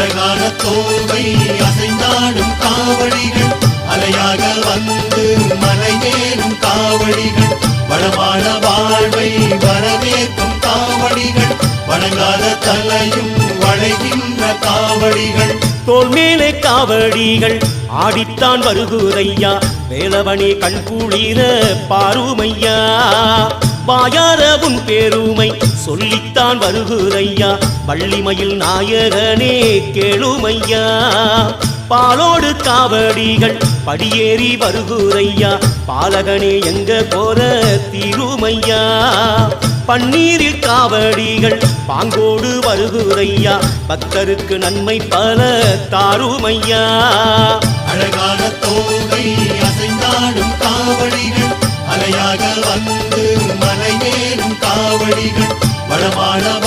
அழகான தோவை அசைந்தாடும் காவடிகள். அலையாக வந்து மலையேறும் காவடிகள். வளமான வாழ்வை வரவேற்கும் காவடிகள். வணங்காத தலையும் வளைகின்ற காவடிகள். தோல் மேலே காவடிகள் ஆடித்தான் வருகுதையா. வேலவனே கண் குளிர பாருமையா. வாயார உன் பேருமை சொல்லித்தான் வருகுதையா பள்ளிமையில் நாயகனே கேளுமையா. பாலோடு காவடிகள் படியேறி வருகுதையா பாலகனே எங்க போற தீருமையா. பன்னீரில் காவடிகள் பாங்கோடு வருகுதையா பக்தருக்கு நன்மை பல தாருமையா. அழகான தோகை அசைந்தாடும் காவடிகள் அலையாக வந்து காவடிகள் வளமான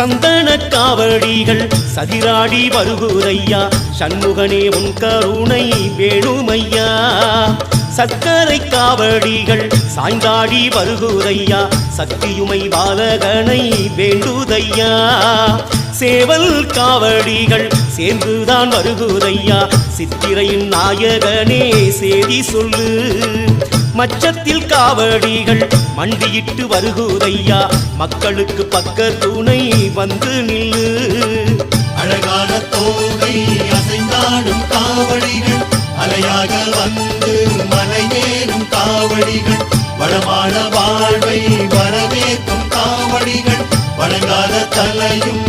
சந்தன காவடிகள் சதிராடி வருகுதையா. சண்முகனே உன் கருணை வேணுமையா. சக்கரை காவடிகள் சாய்ந்தாடி வருகுதையா. சக்தியுமை பாலகனை வேண்டுதையா. சேவல் காவடிகள் சேர்ந்துதான் வருகுதையா. சித்திரையின் நாயகனே சேதி சொல்லு. மச்சத்தில் காவடிகள் மண்டியிட்டு வருகுதையா மக்களுக்கு பக்க துணை வந்து நில்லு. அழகான தோகை அசைந்தாடும் காவடிகள் அலையாக வந்து மலையேறும் காவடிகள் வளமான வாழ்வை வரவேற்கும் காவடிகள் வழங்காத தலையும்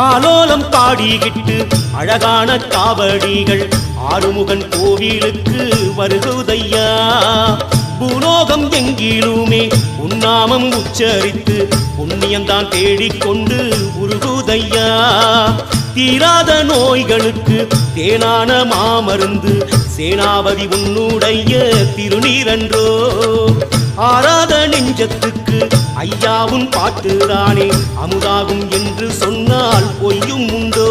ஆலோலம் பாடிக்கிட்டு அழகான காவடிகள் ஆறுமுகன் கோவிலுக்கு வருகுதையா. பூலோகம் எங்கிலுமே உன்னாமம் உச்சரித்து புண்ணியந்தான் தேடிக்கொண்டு உருகுதையா? தீராத நோய்களுக்கு தேனான மாமருந்து சேனாபதி உன்னுடைய திருநீரன்றோ? ஆராத நெஞ்சத்துக்கு ஐயாவும் பாட்டுதானே அமுதாகும் என்று சொன்னால் பொய்யும் உண்டோ?